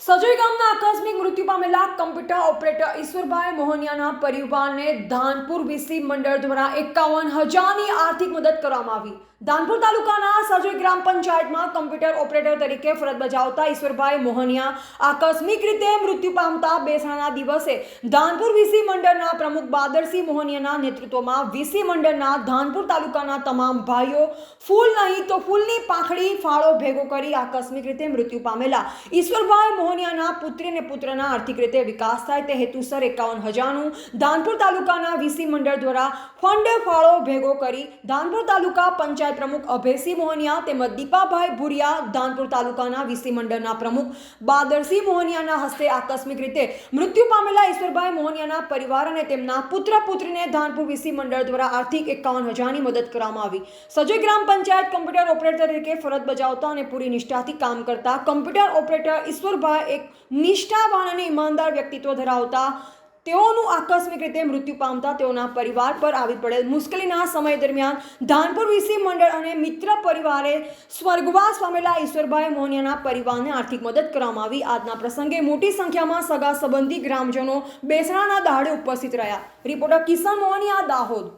સજોઈ ગામના આકસ્મિક મૃત્યુ પામેલા કમ્પ્યુટર ઓપરેટર ઈશ્વરભાઈ મોહનિયાના પરિવારને ધાનપુર વીસી મંડળ દ્વારા એકાવન હજારની આર્થિક મદદ કરવામાં આવી. ધાનપુર તાલુકાના સજોઈ ગ્રામ પંચાયતમાં કમ્પ્યુટર ઓપરેટર તરીકે ફરજ બજાવતા ઈશ્વરભાઈ મોહનિયા આકસ્મિક રીતે મૃત્યુ પામતા બેસણાના દિવસે ધાનપુર વીસી મંડળના પ્રમુખ બાદરસિંહ મોહનિયાના નેતૃત્વમાં વીસી મંડળના ધાનપુર તાલુકાના તમામ ભાઈઓ ફૂલ નહીં તો ફૂલની પાંખડી ફાળો ભેગો કરી આકસ્મિક રીતે મૃત્યુ પામેલા ઈશ્વરભાઈ મોહનિયાના પુત્રી અને પુત્રના આર્થિક રીતે વિકાસ થાય તે હેતુસર એકાવન હજારનું ધાનપુર તાલુકાના વીસી મંડળ દ્વારા ફંડ ફાળો ભેગો કરી ધાનપુર તાલુકા પંચાયત પ્રમુખ અભયસિંહ મોહનિયા તેમજ દીપાભાઈ ભુરિયા ધાનપુર તાલુકાના વીસી મંડળના પ્રમુખ બાદરસિંહ મોહનિયાના હસ્તે આકસ્મિક રીતે મૃત્યુ પામેલા ઈશ્વરભાઈ મોહનિયાના પરિવાર અને તેમના પુત્ર પુત્રીને ધાનપુર વીસી મંડળ દ્વારા આર્થિક એકાવન હજારની મદદ કરવામાં આવી. સજોઈ ગ્રામ પંચાયત કમ્પ્યુટર ઓપરેટર તરીકે ફરજ બજાવતા અને પૂરી નિષ્ઠાથી કામ કરતા કમ્પ્યુટર ઓપરેટર ઈશ્વરભાઈ એક નિષ્ઠાવાન અને ઈમાનદાર વ્યક્તિત્વ ધરાવતા, તેઓનું આકસ્મિક રીતે મૃત્યુ પામતા તેઓના પરિવાર પર આવી પડેલ મુશ્કેલીના સમય દરમિયાન ધાનપુર વીસી મંડળ અને મિત્ર પરિવારે સ્વર્ગવાસ પામેલા ઈશ્વરભાઈ મોનિયાના પરિવારને આર્થિક મદદ કરવામાં આવી. આજના પ્રસંગે મોટી સંખ્યામાં સગા સંબંધી ગ્રામજનો બેસણાના દાડે ઉપસ્થિત રહ્યા. રિપોર્ટર કિશન મોહનિયા દાહોદ.